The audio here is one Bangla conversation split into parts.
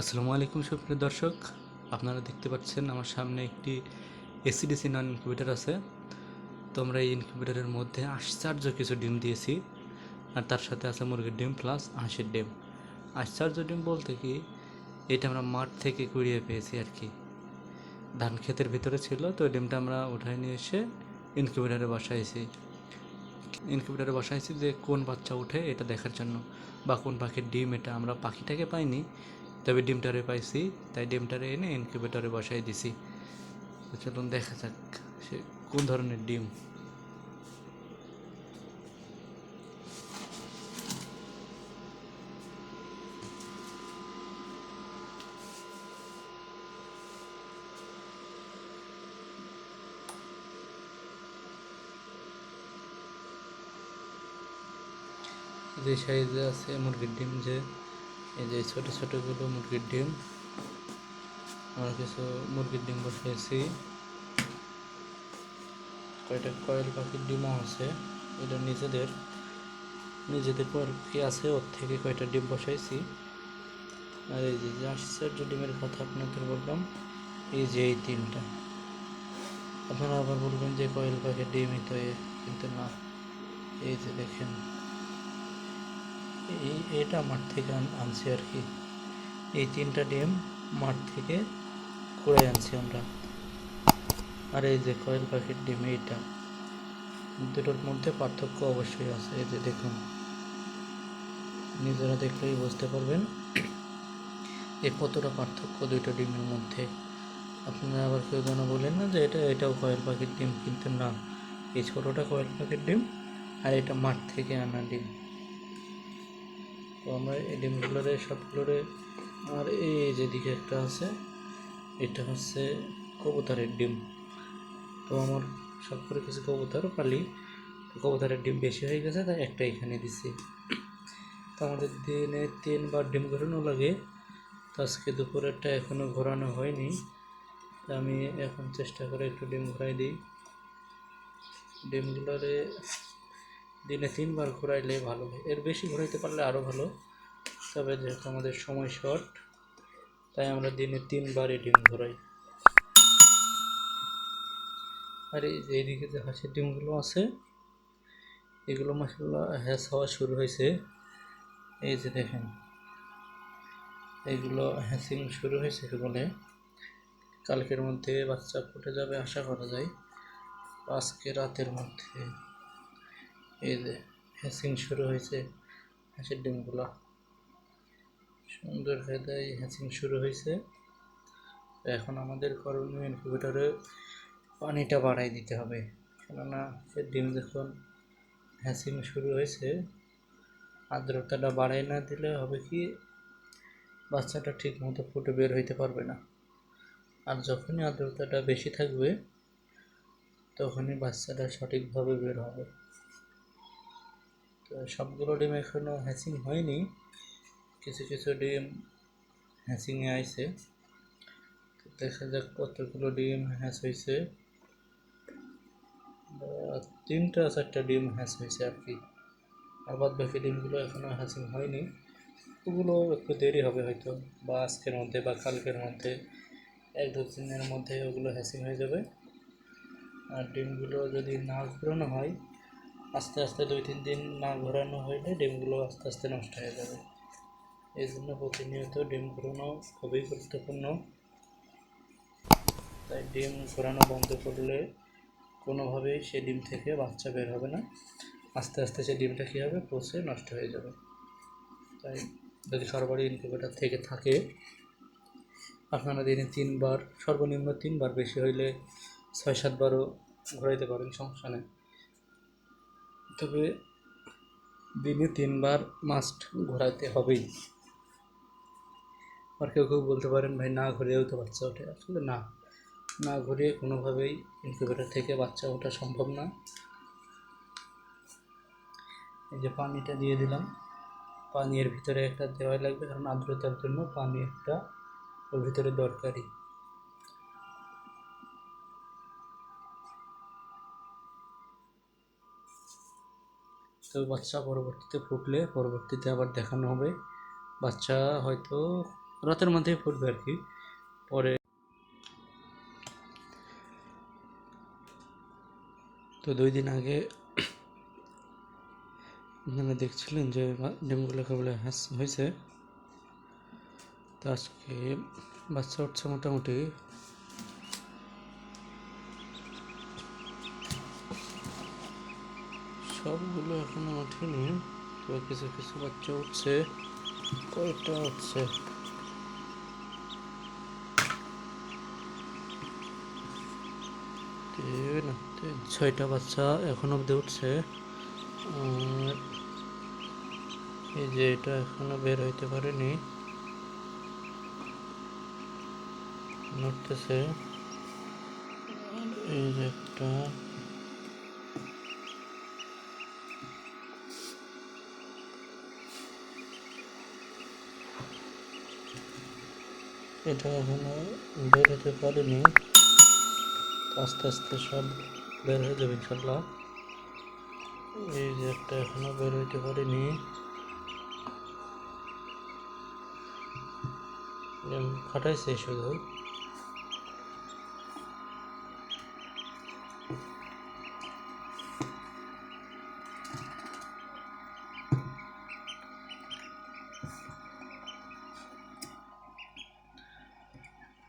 আসসালামু আলাইকুম সুপ্রিয় দর্শক। আপনারা দেখতে পাচ্ছেন আমার সামনে একটি এসিডিসি নন ইনকিউবেটার আছে। তো আমরা এই ইনকিউবেটারের মধ্যে আশ্চর্য কিছু ডিম দিয়েছি। আর তার সাথে আছে মুরগির ডিম প্লাস হাঁসের ডিম। আশ্চর্য ডিম বলতে কি? এটা আমরা মাঠ থেকে কুড়িয়ে পেয়েছি আর কি। ধান ক্ষেতের ভিতরে ছিল, তো ডিমটা আমরা উঠায় নিয়ে এসে ইনকিউবেটারে বসাইছি। ইনকিউবেটারে বসাইছি যে কোন বাচ্চা উঠে এটা দেখার জন্য, বা কোন পাখির ডিম এটা আমরা পাখিটাকে পাইনি। তবে ডিমটারে পাইছি, তাই ডিমটারে এনে ইনকিউবেটরে বসাই দিছি। তো চলুন দেখা যাক সে কোন ধরনের ডিম। যে সাইজে আছে মুরগির ডিম যে এই যে ছোট ছোটগুলো মুরগির ডিম, আমরা কিছু মুরগির ডিম বসিয়েছি। কয়টা কয়েল পাখির ডিমও আছে, এটা নিজেদের নিজেদের কয়েল পাখি আছে, ওর থেকে কয়টা ডিম বসাইছি। আর এই যে আশ্চর্য ডিমের কথা আপনাদের বললাম, এই যে এই তিনটা। আপনারা আবার বলবেন যে কয়েল পাখির ডিমই তো কিন্তু না, এই যে দেখেন। এই, এটা মাঠ থেকে আনছি আর কি। এই তিনটা ডিম মাঠ থেকে কুড়াই আনছি আমরা। আর এই যে কয়েল পাখির ডিম, এইটা। দুটোর মধ্যে পার্থক্য অবশ্যই আছে, এই যে দেখুন। নিজেরা দেখলেই বুঝতে পারবেন। এ কতটা পার্থক্য দুইটা ডিমের মধ্যে। আপনারা আবার কেউ যেন বলেন না যে এটা, এটাও কয়েল পাখির ডিম, কিন্তু না। এই ছোটোটা কয়েল পাখির ডিম আর এটা মাঠ থেকে আনা ডিম। তো আমরা এই ডিমগুলোরে সবগুলোরে আর এই যেদিকে একটা আছে, এটা হচ্ছে কবুতরের ডিম। তো আমার সব করে কিছু কবুতর পালি কবুতরের ডিম বেশি হয়ে গেছে, তাই একটা এখানে দিছি। তো আমাদের দিনে তিনবার ডিম ঘোরানো লাগে, তো আজকে দুপুরেরটা এখনও ঘোরানো হয়নি। তো আমি এখন চেষ্টা করে একটু ডিম ঘোরাই দিই। ডিমগুলোরে দিনে তিনবার ঘোরাইলে ভালো এর বেশি ঘোরাইতে পারলে আরও ভালো। তবে যেহেতু আমাদের সময় শর্ট তাই আমরা দিনে তিনবারই ডিম ঘোরাই। আর এই যে এইদিকে যে হাঁসের ডিমগুলো আছে, এগুলো মাসাল্লাহ হ্যাস হওয়া শুরু হয়েছে। এই যে দেখেন এইগুলো হ্যাসিং শুরু হয়েছে বলে। কালকের মধ্যে বাচ্চা ফুটে যাবে আশা করা যায়। আজকে রাতের মধ্যে এই যে হ্যাসিং শুরু হয়েছে হাঁসের ডিমগুলো। সুন্দর কায়দায় হ্যাচিং শুরু হয়েছে। এখন আমাদের করণীয় ইনকিউবেটরে পানিটা বাড়াই দিতে হবে। কেননা সে ডিম যখন হ্যাচিং শুরু হয়েছে, আর্দ্রতাটা বাড়াই না দিলে হবে কি, বাচ্চাটা ঠিক মতো ফুটে বের হইতে পারবে না। আর যখনই আর্দ্রতাটা বেশি থাকবে, তখনই বাচ্চাটা সঠিকভাবে বের হবে। সবগুলো ডিম এখনও হ্যাচিং হয়নি। কিছু কিছু ডিম হ্যাচিংয়ে আইছে। দেখা যাক কতগুলো ডিম হ্যাচ হয়েছে তিনটা চারটা ডিম হ্যাচ হয়েছে আর কি। আর বাদ বাকি ডিমগুলো এখনও হ্যাচিং হয়নি। ওগুলো একটু দেরি হবে হয়তো, বা আজকের মধ্যে বা কালকের মধ্যে, এক দু দিনের মধ্যে ওগুলো হ্যাচিং হয়ে যাবে। আর ডিমগুলো যদি না ঘোরানো হয় আস্তে আস্তে দুই তিন দিন না ঘোরানো হইলে ডিমগুলো আস্তে আস্তে নষ্ট হয়ে যাবে। এই জন্য প্রতিনিয়ত ডিম ঘোরানো খুবই গুরুত্বপূর্ণ। তাই ডিম ঘোরানো বন্ধ করলে কোনোভাবেই সে ডিম থেকে বাচ্চা বের হবে না। আস্তে আস্তে সে ডিমটা কী হবে? পচে নষ্ট হয়ে যাবে। তাই যদি সরবরাহ ইনকিউবেটার থেকে থাকে, আপনারা দিনে তিনবার, সর্বনিম্ন তিনবার বেশি হইলে ছয় সাতবারও ঘোরাইতে পারেন, সমস্যা নেই। তবে দিনে তিনবার মাস্ট ঘোরাতে হবেই। আর কেউ কেউ বলতে পারেন, ভাই, না ঘুরিয়েও তো বাচ্চা ওঠে। আসলে না। না ঘুরিয়ে কোনোভাবেই ইনকিউবেটর থেকে বাচ্চা ওঠা সম্ভব না। এই যে পানিটা দিয়ে দিলাম। পানি এর ভিতরে একটা দেওয়াই লাগবে, কারণ আর্দ্রতার জন্য পানি একটা ওর ভিতরে দরকারি তো বাচ্চা পরবর্তীতে ফুটলে, পরবর্তীতে আবার দেখানো হবে। বাচ্চা হয়তো রাতের মধ্যেই ফুটবে আর কি। পরে তো দুই দিন আগে আপনারা দেখছিলেন যে ডিমগুলো কেবলে হাস হয়েছে। তো আজকে বাচ্চা উঠছে মোটামুটি সবগুলো এখনও ওঠেনি তবে কিছু কিছু বাচ্চা উঠছে। কয়টা উঠছে ছয়টা বাচ্চা এখন অব্দি উঠছে। আর এই যে এটা এখনও বের হইতে পারেনি। এই যে একটা এটা এখনও বের হতে পারেনি। আস্তে আস্তে সব বের হয়ে যাবে ইনশাল্লাহ এই যে একটা এখনও বের হইতে পারেনি। ফাটাইছে শুধু।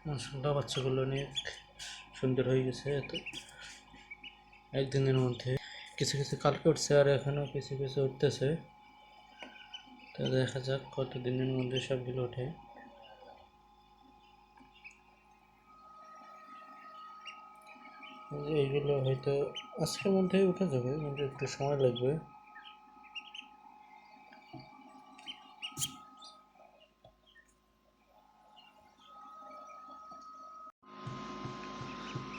মাসাল্লাহ বাচ্চাগুলো অনেক সুন্দর হয়ে গেছে এত একদিনের মধ্যে। কিছু কিছু কালকে উঠছে আর এখনও কিছু কিছু উঠতেছে। তো দেখা যাক কত দিনের মধ্যে সবগুলো ওঠে। এইগুলো হয়তো আজকের মধ্যেই উঠে যাবে, কিন্তু একটু সময় লাগবে।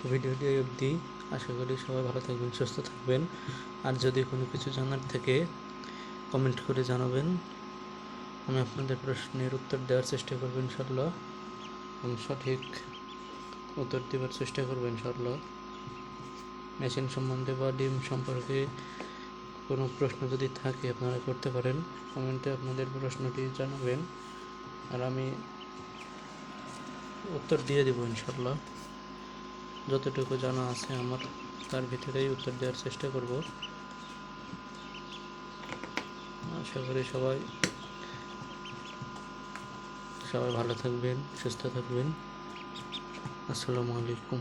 তো ভিডিওটি এই অবধি আশা করি সবাই ভালো থাকবেন, সুস্থ থাকবেন। আর যদি কোনো কিছু জানার থেকে কমেন্ট করে জানাবেন। আমি আপনাদের প্রশ্নের উত্তর দেওয়ার চেষ্টা করব ইনশাল্লাহ এবং সঠিক উত্তর দেওয়ার চেষ্টা করব ইনশাল্লাহ মেশিন সম্বন্ধে বা ডিম সম্পর্কে কোনো প্রশ্ন যদি থাকে, আপনারা করতে পারেন। কমেন্টে আপনাদের প্রশ্নটি জানাবেন। আর আমি উত্তর দিয়ে দেবো ইনশাল্লাহ যতটুকু জানা আছে আমার, তার ভিতরেই উত্তর দেওয়ার চেষ্টা করব। আশা করি সবাই সবাই ভালো থাকবেন, সুস্থ থাকবেন। আসসালামু আলাইকুম।